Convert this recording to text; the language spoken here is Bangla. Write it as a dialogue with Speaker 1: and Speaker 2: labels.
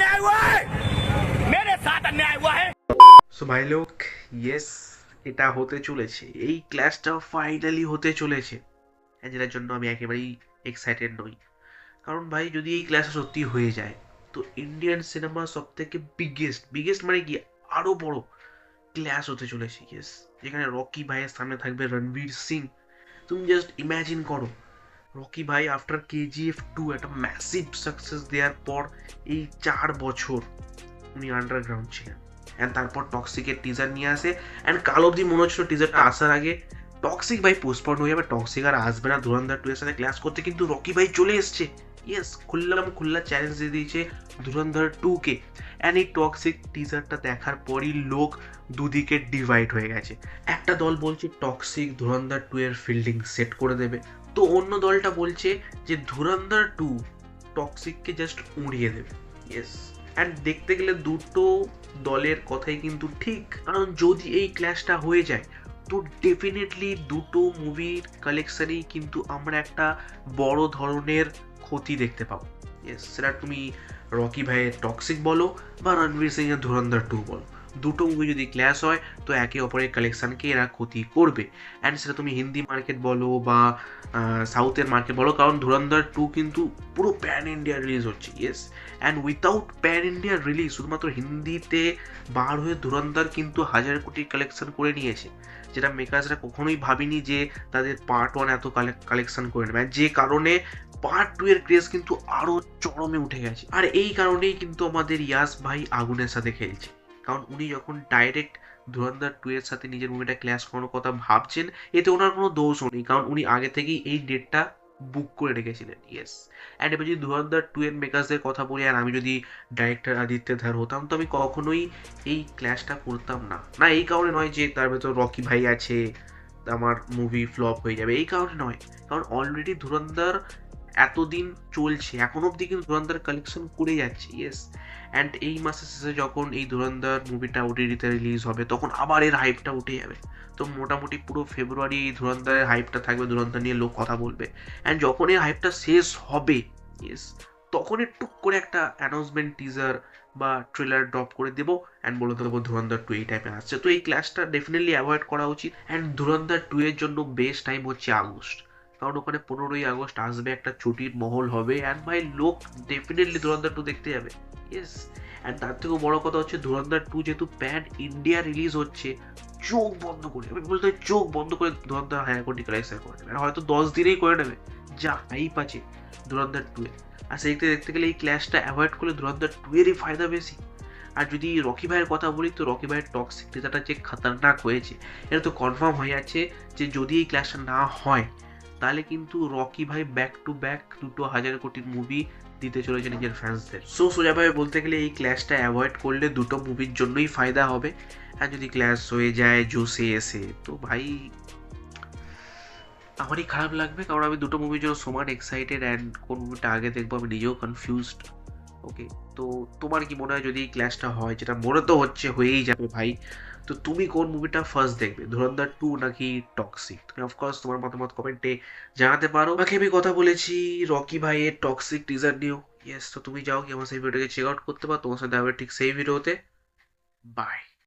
Speaker 1: अन्याय हुआ है मेरे साथ अन्याय हुआ है
Speaker 2: সো ভাই লোক ইয়েস এটা হতে চলেছে এই ক্লাসটা ফাইনালি হতে চলেছে আর যেটার জন্য আমি একেবারেই এক্সাইটেড নই কারণ ভাই যদি এই ক্লাসটা সত্যি হয়ে যায় তো ইন্ডিয়ান সিনেমা সব থেকে বিগেস্ট বিগেস্ট মানে কি আরও বড় ক্লাস হতে চলেছে ইয়েস যেখানে রকি ভাইয়ের সামনে থাকবে রণবীর সিং তুমি জাস্ট ইম্যাজিন করো রকি ভাই আফটার কেজিএফ টু একটা ম্যাসিভ সাকসেস দেওয়ার পর এই চার বছর উনি আন্ডারগ্রাউন্ড ছিলেন। অ্যান্ড তারপর টক্সিকের টিজার নিয়ে আসে। অ্যান্ড কাল অব্দি মনে হচ্ছিল টিজারটা আসার আগে টক্সিক ভাই পোস্টপন্ড হয়ে যাবে। টক্সিক আর আসবে না। ধুরন্ধর টু এর সাথে ক্লাস করতে কিন্তু রকি ভাই চলে এসছে। ইয়েস খুললাম, খুল্লা চ্যালেঞ্জ দিয়ে দিয়েছে ধুরন্ধর টু কে। অ্যান্ড এই টক্সিক টিজারটা দেখার পরই লোক দুদিকে ডিভাইড হয়ে গেছে। একটা দল বলছে টক্সিক ধুরন্ধর টু এর ফিল্ডিং সেট করে দেবে। তো অন্য দলটা বলছে যে ধুরন্ধর টু টক্সিককে জাস্ট উড়িয়ে দেবে। ইয়েস অ্যান্ড দেখতে গেলে দুটো দলের কথাই কিন্তু ঠিক। কারণ যদি এই ক্ল্যাশটা হয়ে যায়, তো ডেফিনেটলি দুটো মুভির কালেকশনেই কিন্তু আমরা একটা বড় ধরনের ক্ষতি দেখতে পাবো। ইয়েস সেটা তুমি রকি ভাইয়ের টক্সিক বলো বা রণবীর সিং এর ধুরন্ধর টু বলো। দুটো মুভি যদি ক্ল্যাশ হয়, তো একে অপরের কালেকশনকে এরা ক্ষতি করবে। অ্যান্ড সেটা তুমি হিন্দি মার্কেট বলো বা সাউথের মার্কেট বলো, কারণ ধুরন্ধর টু কিন্তু পুরো প্যান ইন্ডিয়া রিলিজ হচ্ছে yes and without pan India release শুধুমাত্র হিন্দিতে বার হয়ে ধুরন্ধর কিন্তু হাজার কোটি কালেকশন করে নিয়েছে। যেটা মেকার্সরা কখনোই ভাবিনি যে তাদের পার্ট ওয়ান এত কালেকশন করে নেবে। যে কারণে পার্ট টু এর ক্রেজ কিন্তু আরও চরমে উঠে গেছে। আর এই কারণেই কিন্তু আমাদের ইয়াস ভাই আগুনের সাথে খেলছে। কারণ উনি যখন ডাইরেক্ট ধুরন্ধর টু এর সাথে নিজের মুভিটা ক্ল্যাশ করানোর কথা ভাবছেন, এতে ওনার কোনো দোষও নেই। কারণ উনি আগে থেকেই এই ডেটটা বুক করে রেখেছিলেন ইয়েস অ্যান্ড এবার যদি ধুরন্ধর টু এর মেকার্সদের কথা বলি, আর আমি যদি ডাইরেক্টর আদিত্য ধার হতাম, তো আমি কখনোই এই ক্ল্যাশটা করতাম না। না, এই কারণে নয় যে তার ভেতর রকি ভাই আছে, আমার মুভি ফ্লপ হয়ে যাবে, এই কারণে নয়। কারণ অলরেডি ধুরন্ধর এতদিন চলছে, এখন অবধি কিন্তু ধুরন্ধর কালেকশন করে যাচ্ছে ইয়েস অ্যান্ড এই মাসের শেষে যখন এই ধুরন্ধর মুভিটা ওটিটিতে রিলিজ হবে, তখন আবার এর হাইপটা উঠে যাবে। তো মোটামুটি পুরো ফেব্রুয়ারি এই ধুরন্ধরের হাইপটা থাকবে, ধুরন্ধর নিয়ে লোক কথা বলবে। অ্যান্ড যখন এই হাইপটা শেষ হবে ইয়েস তখনই টুক করে একটা অ্যানাউন্সমেন্ট টিজার বা ট্রেলার ড্রপ করে দেবো অ্যান্ড বলে দেবো ধুরন্ধর টু এই টাইমে আসছে। তো এই ক্লাসটা ডেফিনেটলি অ্যাভয়েড করা উচিত। অ্যান্ড ধুরন্ধর টু এর জন্য বেস্ট টাইম হচ্ছে আগস্ট কারণ ওখানে পনেরোই আগস্ট আসবে একটা ছুটির মহল হবে অ্যান্ড ভাই লোক ডেফিনেটলি ধুরন্ধর টু দেখতে যাবে। ইয়েস অ্যান্ড তার থেকেও বড় কথা হচ্ছে ধুরন্ধর টু যেহেতু প্যান ইন্ডিয়া রিলিজ হচ্ছে, চোখ বন্ধ করে, আমি বলতে চোখ বন্ধ করে ধুরন্ধর হাজার কোটি কালেকশন করে নেবে হয়তো দশ দিনেই করে নেবে, যা হাইপ আছে ধুরন্ধর টু এর। আর সেই দিক দেখতে গেলে এই ক্ল্যাশটা অ্যাভয়েড করলে ধুরন্ধর টু এরই ফায়দা বেশি। আর যদি রকি ভাইয়ের কথা বলি, তো রকি ভাইয়ের টক্সিক টিজারটা যে খাতারনাক হয়েছে, এটা তো কনফার্ম হয়ে যাচ্ছে যে যদি এই ক্ল্যাশটা না হয় তাহলে কিন্তু রকি ভাই ব্যাক টু ব্যাক দুটো হাজার কোটির মুভি দিতে চলেছে নিজের ফ্যান্সদের সো সোজাভাবে বলতে গেলে এই ক্ল্যাশটা অ্যাভয়েড করলে দুটো মুভির জন্যই ফায়দা হবে। আর যদি ক্ল্যাশ হয়ে যায় জোসে এসে, তো ভাই, আমারই খারাপ লাগবে। কারণ আমি দুটো মুভির জন্য সমান এক্সাইটেড অ্যান্ড কোন মুভিটা আগে দেখব আমি নিজেও কনফিউজড ওকে তো তোমার কি মনে হয় যদি ক্ল্যাশটা হয়, যেটা মনে তো হচ্ছে, হয়েই যাবে ভাই, তো তুমি কোন মুভিটা ফার্স্ট দেখবে? ধুরন্ধর টু নাকি টক্সিক তুমি অফকোর্স তোমার মতামত কমেন্টে জানাতে পারো। বাকি আমি কথা বলেছি, রকি ভাইয়ের টক্সিক টিজার নিয়েও। ইয়েস তো তুমি যাও কি আমার সেই ভিডিওটাকে চেক আউট করতে পারো, তোমার সাথে আবার ঠিক সেই ভিডিওতে বাই